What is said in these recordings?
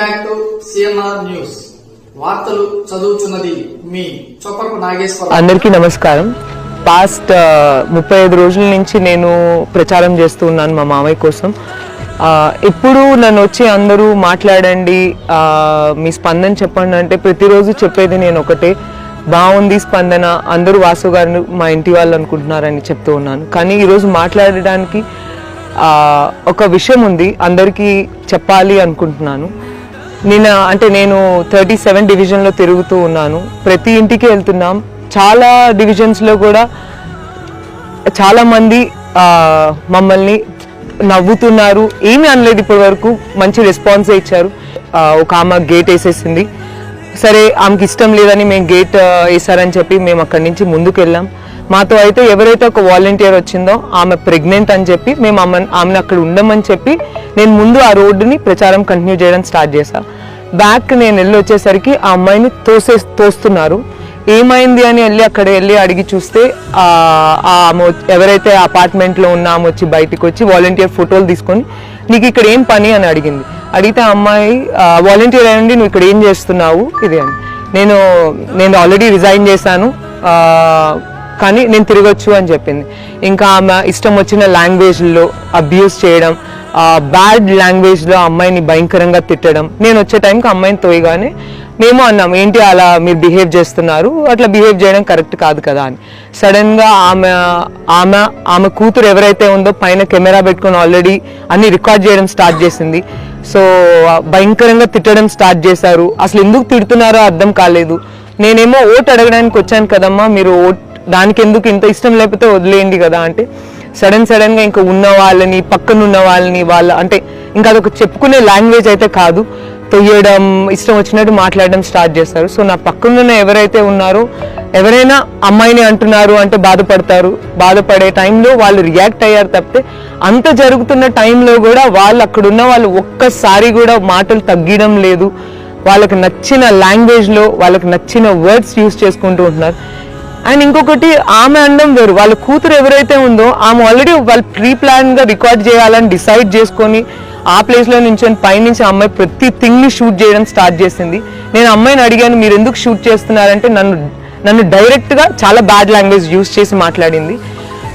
Back to CNR news. వార్తలు చదువుతున్నది మీ చొప్పకు నాగేశ్వర అందరికీ నమస్కారం. పాస్ట్ ముప్పై ఐదు రోజుల నుంచి నేను ప్రచారం చేస్తూ ఉన్నాను మా మామయ్య కోసం. ఇప్పుడు ఎప్పుడు నన్ను వచ్చి అందరూ మాట్లాడండి మీ స్పందన చెప్పండి అంటే ప్రతిరోజు చెప్పేది నేను ఒకటే. బాగుంది స్పందన అందరూ వాసు గారు మా ఇంటి వాళ్ళు అనుకుంటున్నారని చెప్తూ ఉన్నాను. కానీ ఈరోజు మాట్లాడడానికి ఒక విషయం ఉంది అందరికీ చెప్పాలి అనుకుంటున్నాను. నేను అంటే నేను థర్టీ సెవెన్ డివిజన్లో తిరుగుతూ ఉన్నాను. ప్రతి ఇంటికి వెళ్తున్నాం. చాలా డివిజన్స్లో కూడా చాలామంది మమ్మల్ని నవ్వుతున్నారు. ఏమీ అనలేదు ఇప్పటి వరకు. మంచి రెస్పాన్సే ఇచ్చారు. ఒక ఆమె గేట్ వేసేసింది. సరే ఆమెకి ఇష్టం లేదని మేము గేట్ వేసారని చెప్పి మేము అక్కడి నుంచి ముందుకు వెళ్ళాం. మాతో అయితే ఎవరైతే ఒక వాలంటీర్ వచ్చిందో ఆమె ప్రెగ్నెంట్ అని చెప్పి మేము ఆమె ఆమెను అక్కడ ఉండమని చెప్పి నేను ముందు ఆ రోడ్డుని ప్రచారం కంటిన్యూ చేయడం స్టార్ట్ చేశా. బ్యాక్ నేను వెళ్ళి వచ్చేసరికి ఆ అమ్మాయిని తోసే తోస్తున్నారు. ఏమైంది అని వెళ్ళి అక్కడ వెళ్ళి అడిగి చూస్తే ఆమె ఎవరైతే అపార్ట్మెంట్లో ఉన్న ఆమె వచ్చి బయటికి వచ్చి వాలంటీర్ ఫోటోలు తీసుకొని నీకు ఇక్కడ ఏం పని? అని అడిగింది. అడిగితే ఆ అమ్మాయి వాలంటీర్ అయ్యండి నువ్వు ఇక్కడ ఏం చేస్తున్నావు? ఇది అని. నేను నేను ఆల్రెడీ రిజైన్ చేశాను. కానీ నేను తిరగొచ్చు అని చెప్పింది. ఇంకా ఆమె ఇష్టం వచ్చిన లాంగ్వేజ్లో అబ్యూస్ చేయడం బ్యాడ్ లాంగ్వేజ్లో అమ్మాయిని భయంకరంగా తిట్టడం. నేను వచ్చే టైంకి అమ్మాయిని తోయగానే మేము అన్నాం ఏంటి అలా మీరు బిహేవ్ చేస్తున్నారు? అట్లా బిహేవ్ చేయడం కరెక్ట్ కాదు కదా అని. సడన్గా ఆమె ఆమె ఆమె కూతురు ఎవరైతే ఉందో పైన కెమెరా పెట్టుకొని ఆల్రెడీ అన్ని రికార్డ్ చేయడం స్టార్ట్ చేసింది. సో భయంకరంగా తిట్టడం స్టార్ట్ చేశారు. అసలు ఎందుకు తిడుతున్నారో అర్థం కాలేదు. నేనేమో ఓట్ అడగడానికి వచ్చాను కదమ్మా మీరు ఓట్ దానికి ఎందుకు ఇంత ఇష్టం లేకపోతే వదిలేయండి కదా అంటే సడన్ సడన్గా ఇంకా ఉన్న వాళ్ళని పక్కన ఉన్న వాళ్ళని వాళ్ళ అంటే ఇంకా అదొక చెప్పుకునే లాంగ్వేజ్ అయితే కాదు. తొయ్యడం ఇష్టం వచ్చినట్టు మాట్లాడడం స్టార్ట్ చేస్తారు. సో నా పక్కన ఎవరైతే ఉన్నారో ఎవరైనా అమ్మాయిని అంటున్నారు అంటే బాధపడతారు. బాధపడే టైంలో వాళ్ళు రియాక్ట్ అయ్యారు తప్పితే అంత జరుగుతున్న టైంలో కూడా వాళ్ళు అక్కడున్న వాళ్ళు ఒక్కసారి కూడా మాటలు తగ్గడం లేదు. వాళ్ళకి నచ్చిన లాంగ్వేజ్లో వాళ్ళకి నచ్చిన వర్డ్స్ యూస్ చేసుకుంటూ ఉంటున్నారు. అండ్ ఇంకొకటి ఆమె అండం వేరు. వాళ్ళ కూతురు ఎవరైతే ఉందో ఆమె ఆల్రెడీ వాళ్ళు ప్రీ ప్లాన్గా రికార్డ్ చేయాలని డిసైడ్ చేసుకొని ఆ ప్లేస్లో నుంచి పైనుంచి ఆ అమ్మాయి ప్రతి థింగ్ని షూట్ చేయడం స్టార్ట్ చేసింది. నేను అమ్మాయిని అడిగాను మీరు ఎందుకు షూట్ చేస్తున్నారంటే నన్ను నన్ను డైరెక్ట్గా చాలా బ్యాడ్ లాంగ్వేజ్ యూస్ చేసి మాట్లాడింది.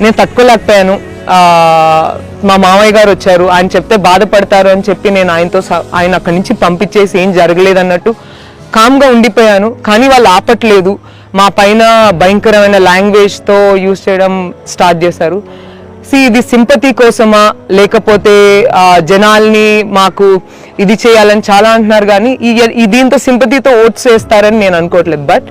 నేను తట్టుకోలేకపోయాను. మా మామయ్య గారు వచ్చారు. ఆయన చెప్తే బాధపడతారు అని చెప్పి నేను ఆయనతో స- ఆయన అక్కడి నుంచి పంపించేసి ఏం జరగలేదు అన్నట్టు కామ్గా ఉండిపోయాను. కానీ వాళ్ళు ఆపట్లేదు. మా పైన భయంకరమైన లాంగ్వేజ్తో యూజ్ చేయడం స్టార్ట్ చేశారు. సి ఇది సింపతి కోసమా? లేకపోతే జనాల్ని మాకు ఇది చేయాలని చాలా అంటున్నారు కానీ ఈ దీంతో సింపతితో ఓట్స్ వేస్తారని నేను అనుకోవట్లేదు. బట్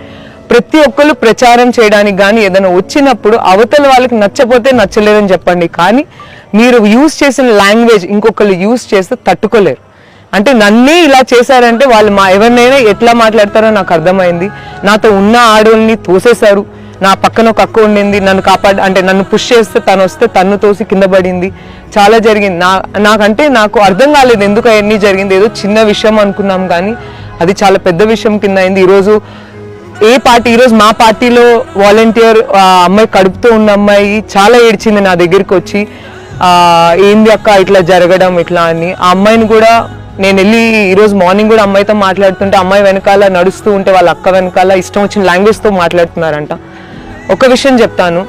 ప్రతి ఒక్కరు ప్రచారం చేయడానికి కానీ ఏదైనా వచ్చినప్పుడు అవతల వాళ్ళకి నచ్చపోతే నచ్చలేదని చెప్పండి. కానీ మీరు యూజ్ చేసిన లాంగ్వేజ్ ఇంకొకళ్ళు యూజ్ చేస్తే తట్టుకోలేరు. అంటే నన్నే ఇలా చేశారంటే వాళ్ళు మా ఎవరినైనా ఎట్లా మాట్లాడతారో నాకు అర్థమైంది. నాతో ఉన్న ఆడోళ్ళని తోసేశారు. నా పక్కన ఒక అక్క ఉండింది. నన్ను కాపాడు అంటే నన్ను పుష్ చేస్తే తను వస్తే తన్ను తోసి కింద పడింది. చాలా జరిగింది. నా నాకంటే నాకు అర్థం కాలేదు ఎందుకు అవన్నీ జరిగింది. ఏదో చిన్న విషయం అనుకున్నాం కానీ అది చాలా పెద్ద విషయం కింద అయింది. ఈరోజు ఏ పార్టీ ఈరోజు మా పార్టీలో వాలంటీర్ అమ్మాయి కడుపుతో ఉన్న అమ్మాయి చాలా ఏడ్చింది నా దగ్గరికి వచ్చి. ఏంది అక్క ఇట్లా జరగడం ఇట్లా అని. ఆ అమ్మాయిని కూడా నేను వెళ్ళి ఈరోజు మార్నింగ్ కూడా అమ్మాయితో మాట్లాడుతుంటే అమ్మాయి వెనకాల నడుస్తూ ఉంటే వాళ్ళ అక్క వెనకాల ఇష్టం వచ్చిన లాంగ్వేజ్తో మాట్లాడుతున్నారంట. ఒక విషయం చెప్తాను.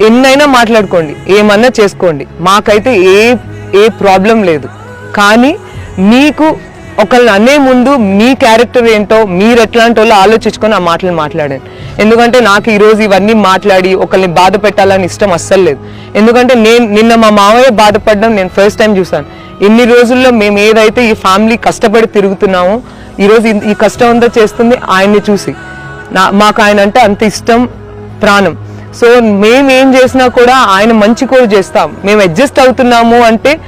ఎన్నైనా మాట్లాడుకోండి. ఏమన్నా చేసుకోండి. మాకైతే ఏ ఏ ప్రాబ్లం లేదు. కానీ మీకు ఒకళ్ళని అనే ముందు మీ క్యారెక్టర్ ఏంటో మీరు ఎట్లాంటి వాళ్ళు ఆలోచించుకొని ఆ మాటలు మాట్లాడండి. ఎందుకంటే నాకు ఈరోజు ఇవన్నీ మాట్లాడి ఒకరిని బాధ పెట్టాలని ఇష్టం అస్సలు లేదు. ఎందుకంటే నేను నిన్న మా మామయ్య బాధపడడం నేను ఫస్ట్ టైం చూసాను ఇన్ని రోజుల్లో మేము ఏదైతే ఈ ఫ్యామిలీ కష్టపడి తిరుగుతున్నామో ఈరోజు ఈ- కష్టం అంతా చేస్తుంది ఆయన్ని చూసి. నా మాకు ఆయన అంటే అంత ఇష్టం ప్రాణం. సో మేము ఏం చేసినా కూడా ఆయన మంచి కోరు చేస్తాం. మేము అడ్జస్ట్ అవుతున్నాము అంటే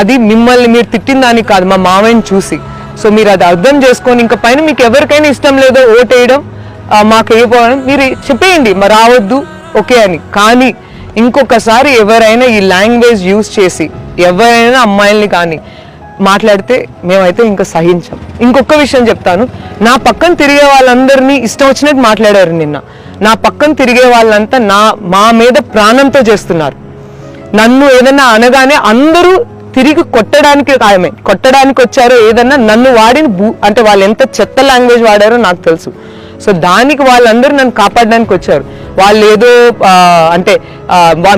అది మిమ్మల్ని మీరు తిట్టిన దానికి కాదు మా మామయ్యని చూసి. సో మీరు అది అర్థం చేసుకొని ఇంకా పైన మీకు ఎవరికైనా ఇష్టం లేదో ఓటేయడం మాకు వేయపోవడం మీరు చెప్పేయండి మరి రావద్దు ఓకే అని. కానీ ఇంకొకసారి ఎవరైనా ఈ లాంగ్వేజ్ యూజ్ చేసి ఎవరైనా అమ్మాయిల్ని కానీ మాట్లాడితే మేమైతే ఇంకా సహించాం. ఇంకొక విషయం చెప్తాను. నా పక్కన తిరిగే వాళ్ళందరినీ ఇష్టం వచ్చినట్టు మాట్లాడారు నిన్న. నా పక్కన తిరిగే వాళ్ళంతా నా మా మీద ప్రాణంతో చేస్తున్నారు. నన్ను ఏదైనా అనగానే అందరూ తిరిగి కొట్టడానికి ఆమె కొట్టడానికి వచ్చారో ఏదన్నా నన్ను వాడిన బూ అంటే వాళ్ళు ఎంత చెత్త లాంగ్వేజ్ వాడారో నాకు తెలుసు. సో దానికి వాళ్ళందరూ నన్ను కాపాడడానికి వచ్చారు. వాళ్ళు ఏదో అంటే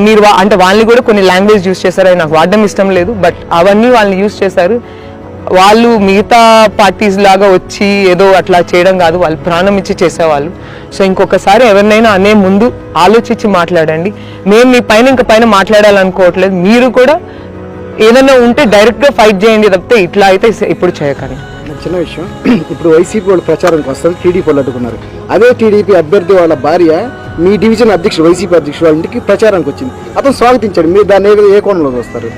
మీరు అంటే వాళ్ళని కూడా కొన్ని లాంగ్వేజ్ యూస్ చేశారు. అవి నాకు వాడడం ఇష్టం లేదు. బట్ అవన్నీ వాళ్ళని యూస్ చేశారు. వాళ్ళు మిగతా పార్టీస్ లాగా వచ్చి ఏదో అట్లా చేయడం కాదు. వాళ్ళు ప్రాణం ఇచ్చి చేసేవాళ్ళు. సో ఇంకొకసారి ఎవరినైనా అనే ముందు ఆలోచించి మాట్లాడండి. మేము మీ పైన ఇంక పైన మాట్లాడాలనుకోవట్లేదు. మీరు కూడా ఏదైనా ఉంటే డైరెక్ట్గా ఫైట్ చేయండి తప్పితే ఇట్లా అయితే ఇప్పుడు చేయకండి. చిన్న విషయం. ఇప్పుడు వైసీపీ వాళ్ళు ప్రచారానికి వస్తారు టీడీపీ వాళ్ళు అడ్డుకున్నారు. అదే టీడీపీ అభ్యర్థి వాళ్ళ భార్య మీ డివిజన్ అధ్యక్షుడు వైసీపీ అధ్యక్షుడు వాళ్ళ ఇంటికి ప్రచారానికి వచ్చింది. అతను స్వాగతించాడు. మీరు దాన్ని ఏ- కోణంలో చూస్తారు?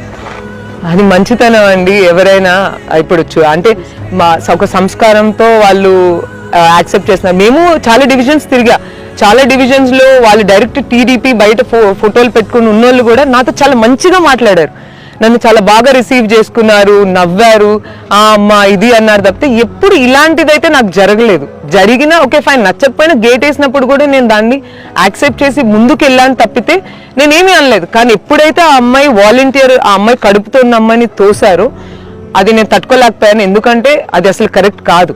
అది మంచితనం అండి. ఎవరైనా ఇప్పుడు అంటే మా ఒక సంస్కారంతో వాళ్ళు యాక్సెప్ట్ చేస్తున్నారు. మేము చాలా డివిజన్స్ తిరిగా. చాలా డివిజన్స్లో వాళ్ళు డైరెక్ట్ టీడీపీ బయట ఫో- ఫోటోలు పెట్టుకుని ఉన్నోళ్ళు కూడా నాతో చాలా మంచిగా మాట్లాడారు. నన్ను చాలా బాగా రిసీవ్ చేసుకున్నారు నవ్వారు ఆ అమ్మ ఇది అన్నారు తప్పితే ఎప్పుడు ఇలాంటిదైతే నాకు జరగలేదు. జరిగినా ఓకే ఫైన్. నచ్చకపోయినా గేట్ వేసినప్పుడు కూడా నేను దాన్ని యాక్సెప్ట్ చేసి ముందుకు వెళ్ళాను తప్పితే నేనేమీ అనలేదు. కానీ ఎప్పుడైతే ఆ అమ్మాయి వాలంటీర్ ఆ అమ్మాయి కడుపుతో ఉన్న అమ్మాయిని తోసారో అది నేను తట్టుకోలేకపోయాను. ఎందుకంటే అది అసలు కరెక్ట్ కాదు.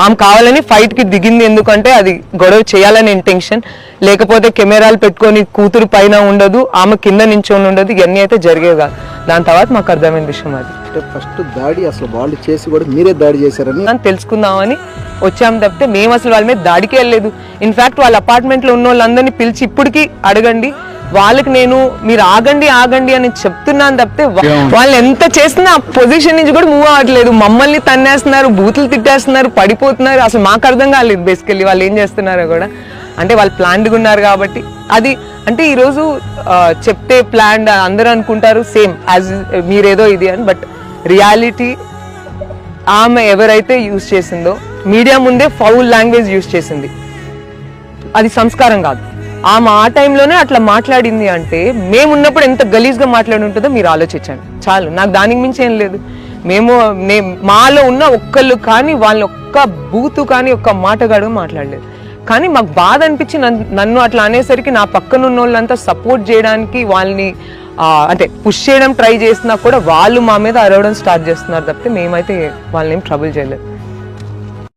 ఆమె కావాలని ఫైట్కి దిగింది ఎందుకంటే అది గొడవ చేయాలని ఇంటెన్షన్ లేకపోతే కెమెరాలు పెట్టుకొని కూతురు పైన ఉండదు ఆమె కింద నించొని ఉండదు ఇవన్నీ అయితే జరిగేవి కాదు. దాని తర్వాత మాకు అర్థమైన విషయం అది. ఫస్ట్ దాడి అసలు వాళ్ళు చేసి కూడా మీరే దాడి చేశారని అని తెలుసుకుందామని వచ్చాము తప్పితే మేము అసలు వాళ్ళ మీద దాడికి వెళ్ళలేదు. ఇన్ఫాక్ట్ వాళ్ళ అపార్ట్మెంట్లో ఉన్న వాళ్ళందరినీ పిలిచి ఇప్పటికి అడగండి. వాళ్ళకి నేను మీరు ఆగండి ఆగండి అని చెప్తున్నాను తప్పితే వాళ్ళు ఎంత చేసినా ఆ పొజిషన్ నుంచి కూడా మూవ్ అవ్వట్లేదు. మమ్మల్ని తన్నేస్తున్నారు బూతులు తిట్టేస్తున్నారు పడిపోతున్నారు. అసలు మాకు అర్థం కాలేదు బేసికల్లీ వాళ్ళు ఏం చేస్తున్నారో కూడా. అంటే వాళ్ళు ప్లాన్డ్గా ఉన్నారు కాబట్టి. అది అంటే ఈరోజు చెప్తే ప్లాన్ అందరూ అనుకుంటారు సేమ్ యాజ్ మీరేదో ఇది అని. బట్ రియాలిటీ ఆమె ఎవరైతే యూజ్ చేసిందో మీడియా ముందే ఫౌల్ లాంగ్వేజ్ యూజ్ చేసింది. అది సంస్కారం కాదు. ఆమె ఆ టైంలోనే అట్లా మాట్లాడింది అంటే మేము ఉన్నప్పుడు ఎంత గలీజ్గా మాట్లాడి ఉంటుందో మీరు ఆలోచించండి. చాలు నాకు దానికి మించి ఏం లేదు. మేము నే- మాలో ఉన్న ఒక్కళ్ళు కానీ వాళ్ళని ఒక్క బూతు కానీ ఒక్క మాటగాడు మాట్లాడలేదు. కానీ మాకు బాధ అనిపించి నన్ను అట్లా అనేసరికి నా పక్కన ఉన్న వాళ్ళంతా సపోర్ట్ చేయడానికి వాళ్ళని అంటే పుష్ చేయడం ట్రై చేసినా కూడా వాళ్ళు మా మీద అరవడం స్టార్ట్ చేస్తున్నారు తప్పితే మేమైతే వాళ్ళని ఏం ట్రబుల్ చేయలేదు.